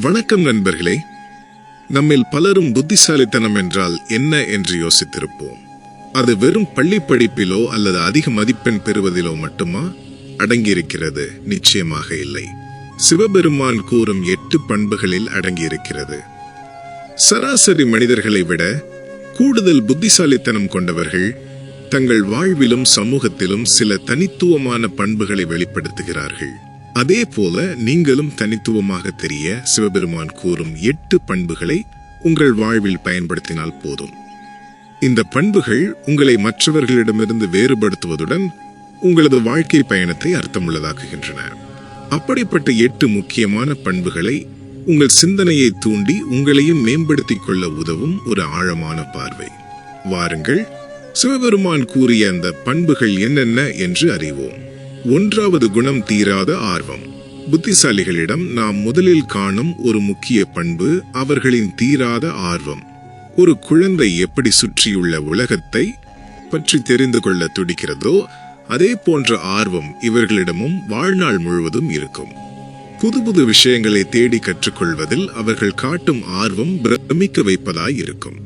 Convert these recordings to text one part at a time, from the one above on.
வணக்கம் நண்பர்களே. நம்மில் பலரும் புத்திசாலித்தனம் என்றால் என்ன என்று யோசித்திருப்போம். அது வெறும் பள்ளி படிப்பிலோ அல்லது அதிக மதிப்பெண் பெறுவதிலோ மட்டுமா? அடங்கியிருக்கிறது. நிச்சயமாக இல்லை. சிவபெருமான் கூறும் எட்டு பண்புகளில் அடங்கியிருக்கிறது. சராசரி மனிதர்களை விட கூடுதல் புத்திசாலித்தனம் கொண்டவர்கள் தங்கள் வாழ்விலும் சமூகத்திலும் சில தனித்துவமான பண்புகளை வெளிப்படுத்துகிறார்கள். அதே போல நீங்களும் தனித்துவமாக தெரிய சிவபெருமான் கூறும் எட்டு பண்புகளை உங்கள் வாழ்வில் பயன்படுத்தினால் போதும். இந்த பண்புகள் உங்களை மற்றவர்களிடமிருந்து வேறுபடுத்துவதுடன் உங்களது வாழ்க்கை பயணத்தை அர்த்தமுள்ளதாக்குகின்றன. அப்படிப்பட்ட எட்டு முக்கியமான பண்புகளை உங்கள் சிந்தனையை தூண்டி உங்களையும் மேம்படுத்திக் கொள்ள உதவும் ஒரு ஆழமான பார்வை. வாருங்கள் சிவபெருமான் கூறிய அந்த பண்புகள் என்னென்ன என்று அறிவோம். ஒன்றாவது குணம் தீராத ஆர்வம். புத்திசாலிகளிடம் நாம் முதலில் காணும் ஒரு முக்கிய பண்பு அவர்களின் தீராத ஆர்வம். ஒரு குழந்தை எப்படி சுற்றியுள்ள உலகத்தை பற்றி தெரிந்து கொள்ள துடிக்கிறதோ அதே போன்ற ஆர்வம் இவர்களிடமும் வாழ்நாள் முழுவதும் இருக்கும். புது புது விஷயங்களை தேடி கற்றுக்கொள்வதில் அவர்கள் காட்டும் ஆர்வம் பிரமிக்க வைப்பதாய் இருக்கும்.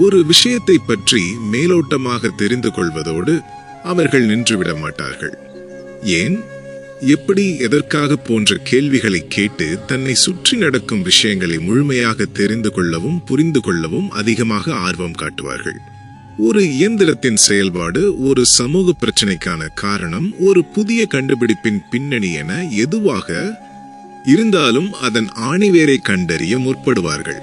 ஒரு விஷயத்தை பற்றி மேலோட்டமாக தெரிந்து கொள்வதோடு அவர்கள் நின்றுவிட மாட்டார்கள். ஏன்? எப்படி எதற்காக போன்ற கேள்விகளை கேட்டு தன்னை சுற்றி நடக்கும் விஷயங்களை முழுமையாக தெரிந்து கொள்ளவும் புரிந்து கொள்ளவும் அதிகமாக ஆர்வம் காட்டுவார்கள். ஒரு இயந்திரத்தின் செயல்பாடு ஒரு சமூக பிரச்சனைக்கான காரணம் ஒரு புதிய கண்டுபிடிப்பின் பின்னணி என எதுவாக இருந்தாலும் அதன் ஆணிவேரை கண்டறிய முற்படுவார்கள்.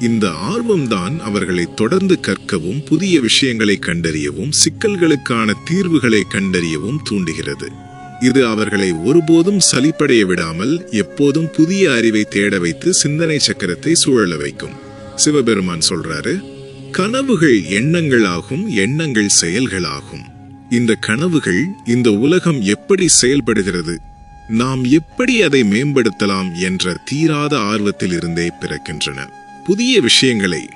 இந்த ஆர்வம்தான் அவர்களை தொடர்ந்து கற்கவும் புதிய விஷயங்களை கண்டறியவும் சிக்கல்களுக்கான தீர்வுகளை கண்டறியவும் தூண்டுகிறது. இது அவர்களை ஒருபோதும் சலிப்படைய விடாமல் எப்போதும் புதிய அறிவை தேட வைத்து சிந்தனை சக்கரத்தை சூழல வைக்கும். சிவபெருமான் சொல்றாரு கனவுகள் எண்ணங்களாகும் எண்ணங்கள் செயல்களாகும். இந்த கனவுகள் இந்த உலகம் எப்படி செயல்படுகிறது? நாம் எப்படி அதை மேம்படுத்தலாம் என்ற தீராத ஆர்வத்தில் இருந்தே பிறக்கின்றன. புதிய விஷயங்களை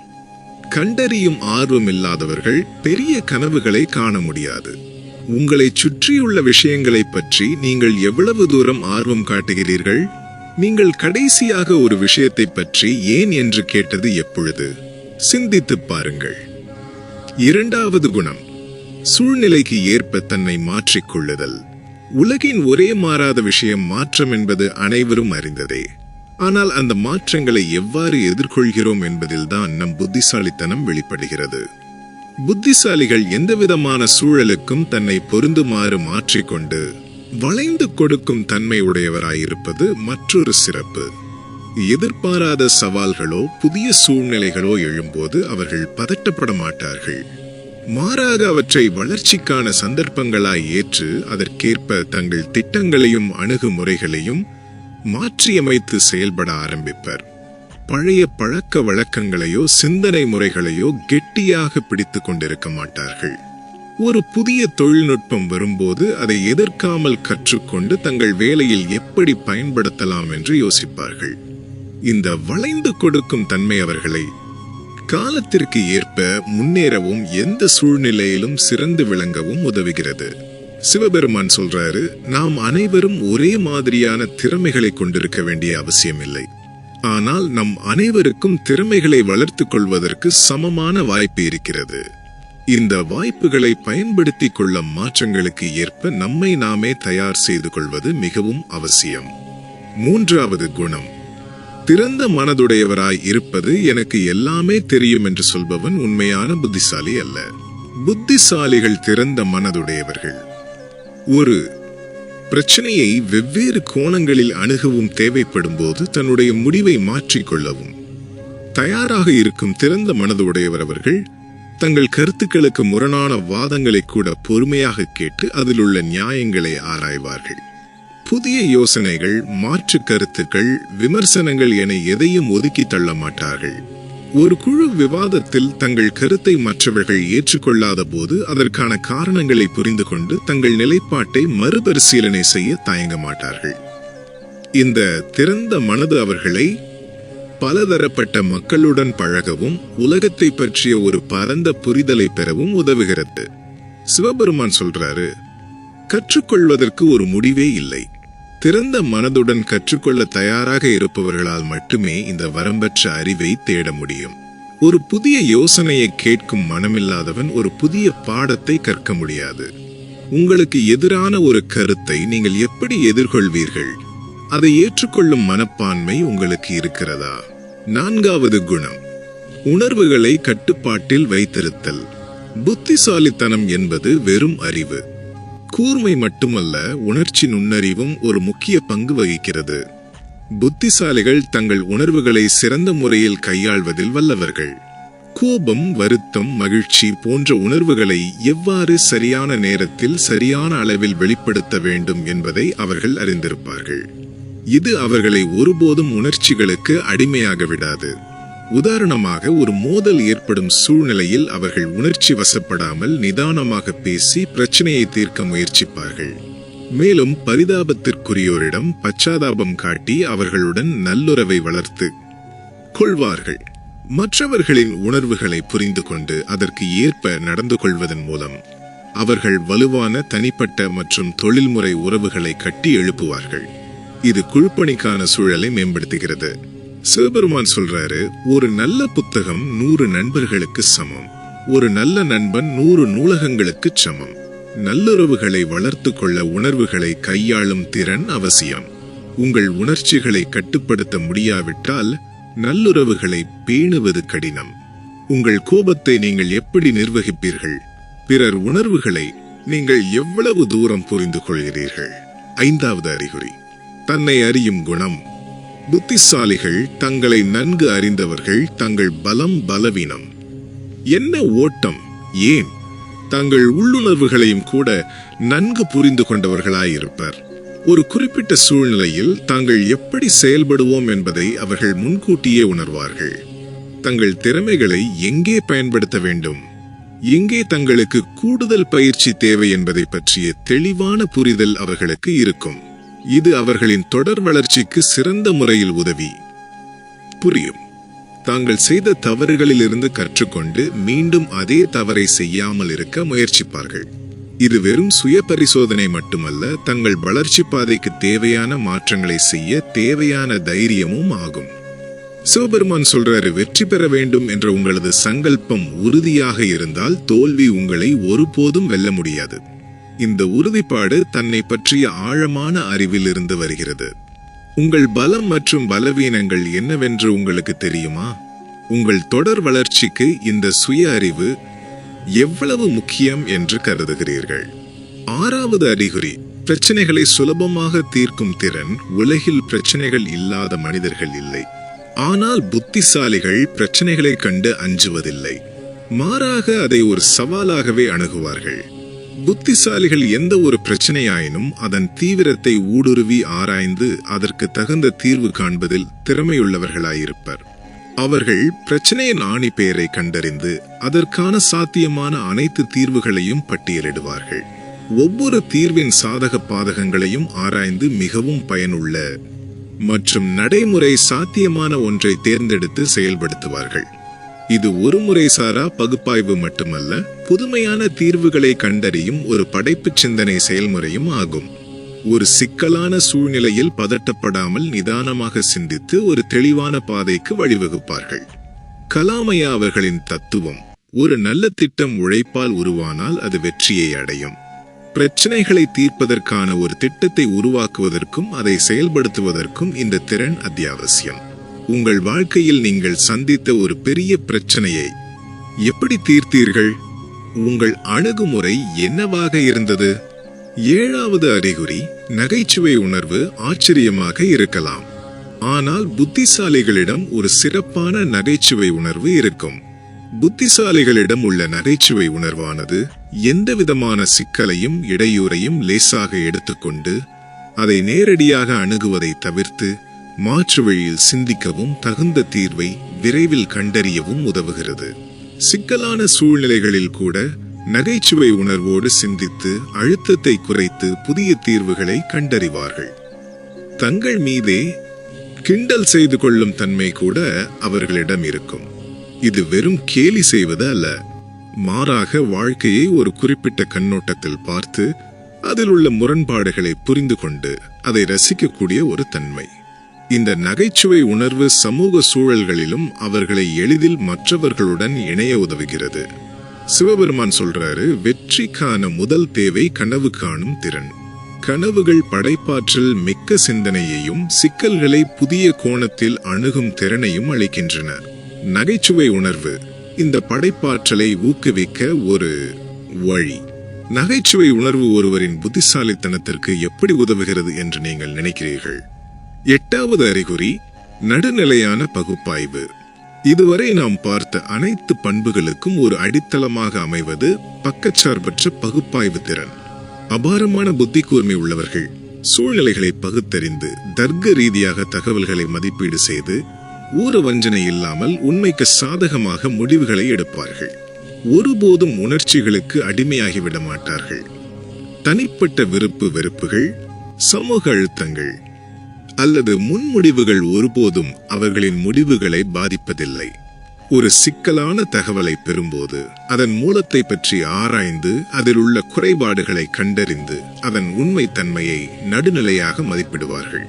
கண்டறியும் ஆர்வம் இல்லாதவர்கள் பெரிய கனவுகளை காண முடியாது. உங்களை சுற்றியுள்ள விஷயங்களை பற்றி நீங்கள் எவ்வளவு தூரம் ஆர்வம் காட்டுகிறீர்கள்? நீங்கள் கடைசியாக ஒரு விஷயத்தை பற்றி ஏன் என்று கேட்டது எப்பொழுது? சிந்தித்துப் பாருங்கள். இரண்டாவது குணம் சூழ்நிலைக்கு ஏற்ப தன்னை மாற்றிக்கொள்ளுதல். உலகின் ஒரே மாறாத விஷயம் மாற்றம் என்பது அனைவரும் அறிந்ததே. ஆனால் அந்த மாற்றங்களை எவ்வாறு எதிர்கொள்கிறோம் என்பதில்தான் நம் புத்திசாலித்தனம் வெளிப்படுகிறது. புத்திசாலிகள் எந்தவிதமான சூழலுக்கும் தன்னை பொருந்துமாறு மாற்றிக்கொண்டு வளைந்து கொடுக்கும் தன்மை உடையவராயிருப்பது மற்றொரு சிறப்பு. எதிர்பாராத சவால்களோ புதிய சூழ்நிலைகளோ எழும்போது அவர்கள் பதட்டப்பட மாட்டார்கள். மாறாக அவற்றை வளர்ச்சிக்கான சந்தர்ப்பங்களாய் ஏற்று அதற்கேற்ப தங்கள் திட்டங்களையும் அணுகுமுறைகளையும் மாற்றியமைத்து செயல்பட ஆரம்பிப்பர். பழைய பழக்க வழக்கங்களையோ சிந்தனை முறைகளையோ கெட்டியாக பிடித்து கொண்டிருக்க மாட்டார்கள். ஒரு புதிய தொழில்நுட்பம் வரும்போது அதை எதிர்க்காமல் கற்றுக்கொண்டு தங்கள் வேலையில் எப்படி பயன்படுத்தலாம் என்று யோசிப்பார்கள். இந்த வளைந்து கொடுக்கும் தன்மை அவர்களை காலத்திற்கு ஏற்ப முன்னேறவும் எந்த சூழ்நிலையிலும் சிறந்து விளங்கவும் உதவுகிறது. சிவபெருமான் சொல்றாரு நாம் அனைவரும் ஒரே மாதிரியான திறமைகளை கொண்டிருக்க வேண்டிய அவசியமில்லை. ஆனால் நம் அனைவருக்கும் திறமைகளை வளர்த்துக் கொள்வதற்கு சமமான வாய்ப்பு இருக்கிறது. இந்த வாய்ப்புகளை பயன்படுத்தி கொள்ள மாற்றங்களுக்கு ஏற்ப நம்மை நாமே தயார் செய்து கொள்வது மிகவும் அவசியம். மூன்றாவது குணம். திறந்த மனதுடையவராய் இருப்பது எனக்கு எல்லாமே தெரியும் என்று சொல்பவன் உண்மையான புத்திசாலி அல்ல. புத்திசாலிகள் திறந்த மனதுடையவர்கள். ஒரு பிரச்சனையை வெவ்வேறு கோணங்களில் அணுகவும் தேவைப்படும் போது தன்னுடைய முடிவை மாற்றிக்கொள்ளவும் தயாராக இருக்கும் திறந்த மனதுடையவர் அவர்கள் தங்கள் கருத்துக்களுக்கு முரணான வாதங்களை கூட பொறுமையாக கேட்டு அதில் உள்ள நியாயங்களை ஆராய்வார்கள். புதிய யோசனைகள் மாற்று கருத்துக்கள் விமர்சனங்கள் என எதையும் ஒதுக்கி தள்ள மாட்டார்கள். ஒரு குழு விவாதத்தில் தங்கள் கருத்தை மற்றவர்கள் ஏற்றுக்கொள்ளாத போது அதற்கான காரணங்களை புரிந்து கொண்டு தங்கள் நிலைப்பாட்டை மறுபரிசீலனை செய்ய தயங்க மாட்டார்கள். இந்த திறந்த மனது அவர்களை பலதரப்பட்ட மக்களுடன் பழகவும் உலகத்தை பற்றிய ஒரு பரந்த புரிதலை பெறவும் உதவுகிறது. சிவபெருமான் சொல்றாரு கற்றுக்கொள்வதற்கு ஒரு முடிவே இல்லை. திறந்த மனதுடன் கற்றுக்கொள்ள தயாராக இருப்பவர்களால் மட்டுமே இந்த வரம்பற்ற அறிவை தேட முடியும். ஒரு புதிய யோசனையை கேட்கும் மனமில்லாதவன் ஒரு புதிய பாடத்தை கற்க முடியாது. உங்களுக்கு எதிரான ஒரு கருத்தை நீங்கள் எப்படி எதிர்கொள்வீர்கள்? அதை ஏற்றுக்கொள்ளும் மனப்பான்மை உங்களுக்கு இருக்கிறதா? நான்காவது குணம். உணர்வுகளை கட்டுப்பாட்டில் வைத்திருத்தல். புத்திசாலித்தனம் என்பது வெறும் அறிவு. கூர்மை மட்டுமல்ல உணர்ச்சி நுண்ணறிவும் ஒரு முக்கிய பங்கு வகிக்கிறது. புத்திசாலிகள் தங்கள் உணர்வுகளை சிறந்த முறையில் கையாள்வதில் வல்லவர்கள். கோபம் வருத்தம் மகிழ்ச்சி போன்ற உணர்வுகளை எவ்வாறு சரியான நேரத்தில் சரியான அளவில் வெளிப்படுத்த வேண்டும் என்பதை அவர்கள் அறிந்திருப்பார்கள். இது அவர்களை ஒருபோதும் உணர்ச்சிகளுக்கு அடிமையாக விடாது உதாரணமாக ஒரு மோதல் ஏற்படும் சூழ்நிலையில் அவர்கள் உணர்ச்சி வசப்படாமல் நிதானமாக பேசி பிரச்சனையை தீர்க்க முயற்சிப்பார்கள். மேலும் பரிதாபத்திற்குரியோரிடம் பச்சாதாபம் காட்டி அவர்களுடன் நல்லுறவை வளர்த்து கொள்வார்கள். மற்றவர்களின் உணர்வுகளை புரிந்து கொண்டு அதற்கு ஏற்ப நடந்து கொள்வதன் மூலம் அவர்கள் வலுவான தனிப்பட்ட மற்றும் தொழில்முறை உறவுகளை கட்டி எழுப்புவார்கள். இது குழுப்பணிக்கான சூழலை மேம்படுத்துகிறது. சிவபெருமான் சொல்றாரு ஒரு நல்ல புத்தகம் நூறு நண்பர்களுக்கு சமம். ஒரு நல்ல நண்பன் நூறு நூலகங்களுக்கு சமம். நல்லுறவுகளை வளர்த்து கொள்ள உணர்வுகளை கையாளும் திறன் அவசியம். உங்கள் உணர்ச்சிகளை கட்டுப்படுத்த முடியாவிட்டால் நல்லுறவுகளை பேணுவது கடினம். உங்கள் கோபத்தை நீங்கள் எப்படி நிர்வகிப்பீர்கள்? பிறர் உணர்வுகளை நீங்கள் எவ்வளவு தூரம் புரிந்து கொள்கிறீர்கள் ஐந்தாவது அறிகுறி. தன்னை அறியும் குணம். புத்திசாலிகள் தங்களை நன்கு அறிந்தவர்கள் தங்கள் பலம் பலவீனம். என்ன ஓட்டம்? ஏன்? தங்கள் உள்ளுணர்வுகளையும் கூட நன்கு புரிந்து கொண்டவர்களாயிருப்பர். ஒரு குறிப்பிட்ட சூழ்நிலையில் தாங்கள் எப்படி செயல்படுவோம் என்பதை அவர்கள் முன்கூட்டியே உணர்வார்கள். தங்கள் திறமைகளை எங்கே பயன்படுத்த வேண்டும்? எங்கே தங்களுக்கு கூடுதல் பயிற்சி தேவை என்பதை பற்றிய தெளிவான புரிதல் அவர்களுக்கு இருக்கும். இது அவர்களின் தொடர் வளர்ச்சிக்கு சிறந்த முறையில் உதவி. புரியும். தாங்கள் செய்த தவறுகளிலிருந்து கற்றுக்கொண்டு மீண்டும் அதே தவறை செய்யாமல் இருக்க முயற்சிப்பார்கள். இது வெறும் சுய பரிசோதனை மட்டுமல்ல தங்கள் வளர்ச்சி பாதைக்கு தேவையான மாற்றங்களை செய்ய தேவையான தைரியமும் ஆகும். சிவபெருமான் சொல்றாரு வெற்றி பெற வேண்டும் என்ற உங்களது சங்கல்பம் உறுதியாக இருந்தால் தோல்வி உங்களை ஒருபோதும் வெல்ல முடியாது. இந்த உறுதிப்பாடு தன்னை பற்றிய ஆழமான அறிவில் இருந்து வருகிறது. உங்கள் பலம் மற்றும் பலவீனங்கள் என்னவென்று உங்களுக்கு தெரியுமா? உங்கள் தொடர் வளர்ச்சிக்கு இந்த சுய அறிவு எவ்வளவு முக்கியம் என்று கருதுகிறீர்கள்? ஆறாவது அறிகுறி பிரச்சனைகளை சுலபமாக தீர்க்கும் திறன் உலகில் பிரச்சனைகள் இல்லாத மனிதர்கள் இல்லை. ஆனால் புத்திசாலிகள் பிரச்சனைகளை கண்டு அஞ்சுவதில்லை. மாறாக அதை ஒரு சவாலாகவே அணுகுவார்கள். புத்திசாலிகள் எந்த ஒரு பிரச்சனையாயினும் அதன் தீவிரத்தை ஊடுருவி ஆராய்ந்து அதற்கு தகுந்த தீர்வு காண்பதில் திறமையுள்ளவர்களாயிருப்பர். அவர்கள் பிரச்சனையின் ஆணி பெயரை கண்டறிந்து அதற்கான சாத்தியமான அனைத்து தீர்வுகளையும் பட்டியலிடுவார்கள். ஒவ்வொரு தீர்வின் சாதக பாதகங்களையும் ஆராய்ந்து மிகவும் பயனுள்ள மற்றும் நடைமுறை சாத்தியமான ஒன்றை தேர்ந்தெடுத்து செயல்படுத்துவார்கள். இது ஒரு முறை சாரா பகுப்பாய்வு மட்டுமல்ல புதுமையான தீர்வுகளை கண்டறியும் ஒரு படைப்பு சிந்தனை செயல்முறையும் ஆகும். ஒரு சிக்கலான சூழ்நிலையில் பதட்டப்படாமல் நிதானமாக சிந்தித்து ஒரு தெளிவான பாதைக்கு வழிவகுப்பார்கள். கலாமையா அவர்களின் தத்துவம் ஒரு நல்ல திட்டம் உழைப்பால் உருவானால் அது வெற்றியை அடையும். பிரச்சனைகளை தீர்ப்பதற்கான ஒரு திட்டத்தை உருவாக்குவதற்கும் அதை செயல்படுத்துவதற்கும் இந்த திறன் அத்தியாவசியம். உங்கள் வாழ்க்கையில் நீங்கள் சந்தித்த ஒரு பெரிய பிரச்சனையை எப்படி தீர்த்தீர்கள்? உங்கள் அணுகுமுறை என்னவாக இருந்தது? ஏழாவது அறிகுறி நகைச்சுவை உணர்வு ஆச்சரியமாக இருக்கலாம். ஆனால் புத்திசாலிகளிடம் ஒரு சிறப்பான நகைச்சுவை உணர்வு இருக்கும். புத்திசாலிகளிடம் உள்ள நகைச்சுவை உணர்வானது எந்த விதமான சிக்கலையும் இடையூறையும் லேசாக எடுத்துக்கொண்டு அதை நேரடியாக அணுகுவதை தவிர்த்து மாற்று வழியில் சிந்திக்கவும் தகுந்த தீர்வை விரைவில் கண்டறியவும் உதவுகிறது. சிக்கலான சூழ்நிலைகளில் கூட நகைச்சுவை உணர்வோடு சிந்தித்து அழுத்தத்தை குறைத்து புதிய தீர்வுகளை கண்டறிவார்கள். தங்கள் மீதே கிண்டல் செய்து கொள்ளும் தன்மை கூட அவர்களிடம் இருக்கும். இது வெறும் கேலி செய்வது அல்ல. மாறாக வாழ்க்கையை ஒரு குறிப்பிட்ட கண்ணோட்டத்தில் பார்த்து அதில் உள்ள முரண்பாடுகளை புரிந்து கொண்டு அதை ரசிக்கக்கூடிய ஒரு தன்மை. இந்த நகைச்சுவை உணர்வு சமூக சூழல்களிலும் அவர்களை எளிதில் மற்றவர்களுடன் இணைய உதவுகிறது. சிவபெருமான் சொல்றாரு வெற்றிக்கான முதல் தேவை கனவு காணும் திறன். கனவுகள் படைப்பாற்றல் மிக்க சிந்தனையையும் சிக்கல்களை புதிய கோணத்தில் அணுகும் திறனையும் அளிக்கின்றன. நகைச்சுவை உணர்வு இந்த படைப்பாற்றலை ஊக்குவிக்க ஒரு வழி. நகைச்சுவை உணர்வு ஒருவரின் புத்திசாலித்தனத்திற்கு எப்படி உதவுகிறது என்று நீங்கள் நினைக்கிறீர்கள்? எட்டாவது அறிகுறி நடுநிலையான பகுப்பாய்வு. இதுவரை நாம் பார்த்த அனைத்து பண்புகளுக்கும் ஒரு அடித்தளமாக அமைவது பக்கச்சார்பற்ற பகுப்பாய்வு திறன். அபாரமான புத்தி கூர்மை உள்ளவர்கள் சூழ்நிலைகளை பகுத்தறிந்து தர்க்க ரீதியாக தகவல்களை மதிப்பீடு செய்து ஊர வஞ்சனை இல்லாமல் உண்மைக்கு சாதகமாக முடிவுகளை எடுப்பார்கள். ஒருபோதும் உணர்ச்சிகளுக்கு அடிமையாகிவிட மாட்டார்கள். தனிப்பட்ட விருப்பு வெறுப்புகள் சமூக அழுத்தங்கள் அல்லது முன்முடிவுகள் ஒருபோதும் அவர்களின் முடிவுகளை பாதிப்பதில்லை. ஒரு சிக்கலான தகவலை பெறும்போது அதன் மூலத்தை பற்றி ஆராய்ந்து அதில் உள்ள குறைபாடுகளை கண்டறிந்து அதன் உண்மைத்தன்மையை நடுநிலையாக மதிப்பிடுவார்கள்.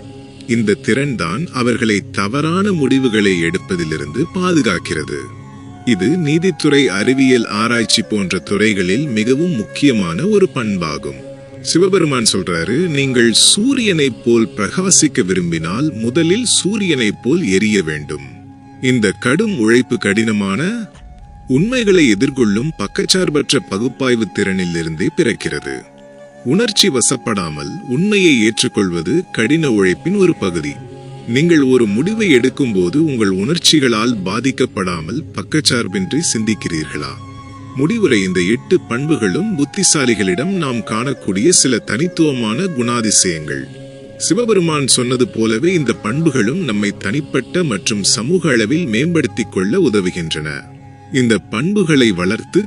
இந்த திறன்தான் அவர்களை தவறான முடிவுகளை எடுப்பதிலிருந்து பாதுகாக்கிறது. இது நீதித்துறை அறிவியல் ஆராய்ச்சி போன்ற துறைகளில் மிகவும் முக்கியமான ஒரு பண்பாகும். சிவபெருமான் சொல்றாரு நீங்கள் சூரியனைப் போல் பிரகாசிக்க விரும்பினால் முதலில் சூரியனைப் போல் எரிய வேண்டும். இந்த கடும் உழைப்பு கடினமான உண்மைகளை எதிர்கொள்ளும் பக்கச்சார்பற்ற பகுப்பாய்வு திறனில் இருந்தே பிறக்கிறது. உணர்ச்சி வசப்படாமல் உண்மையை ஏற்றுக்கொள்வது கடின உழைப்பின் ஒரு பகுதி. நீங்கள் ஒரு முடிவை எடுக்கும்போது உங்கள் உணர்ச்சிகளால் பாதிக்கப்படாமல் பக்கச்சார்பின்றி சிந்திக்கிறீர்களா? முடிவுரை இந்த எட்டு பண்புகளும் புத்திசாலிகளிடம் நாம் காணக்கூடிய சில தனித்துவமான குணாதிசயங்கள். சிவபெருமான் சொன்னது போலவே இந்த பண்புகளும் நம்மை தனிப்பட்ட மற்றும் சமூக அளவில் மேம்படுத்திக் கொள்ள உதவுகின்றன. இந்த பண்புகளை வளர்த்து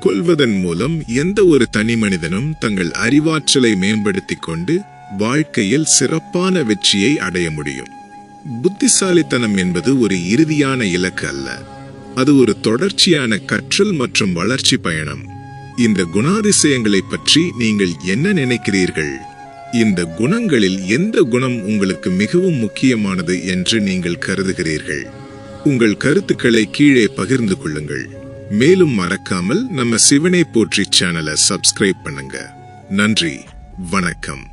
கொள்வதன் மூலம் எந்த ஒரு தனி மனிதனும் தங்கள் அறிவாற்றலை மேம்படுத்திக் கொண்டு வாழ்க்கையில் சிறப்பான வெற்றியை அடைய முடியும். புத்திசாலித்தனம் என்பது ஒரு இறுதியான இலக்கு அல்ல. அது ஒரு தொடர்ச்சியான கற்றல் மற்றும் வளர்ச்சி பயணம். இந்த குணாதிசயங்களை பற்றி நீங்கள் என்ன நினைக்கிறீர்கள்? இந்த குணங்களில் எந்த குணம் உங்களுக்கு மிகவும் முக்கியமானது என்று நீங்கள் கருதுகிறீர்கள்? உங்கள் கருத்துக்களை கீழே பகிர்ந்து கொள்ளுங்கள். மேலும் மறக்காமல் நம்ம சிவனை போற்றி சேனலை சப்ஸ்கிரைப் பண்ணுங்க. நன்றி. வணக்கம்.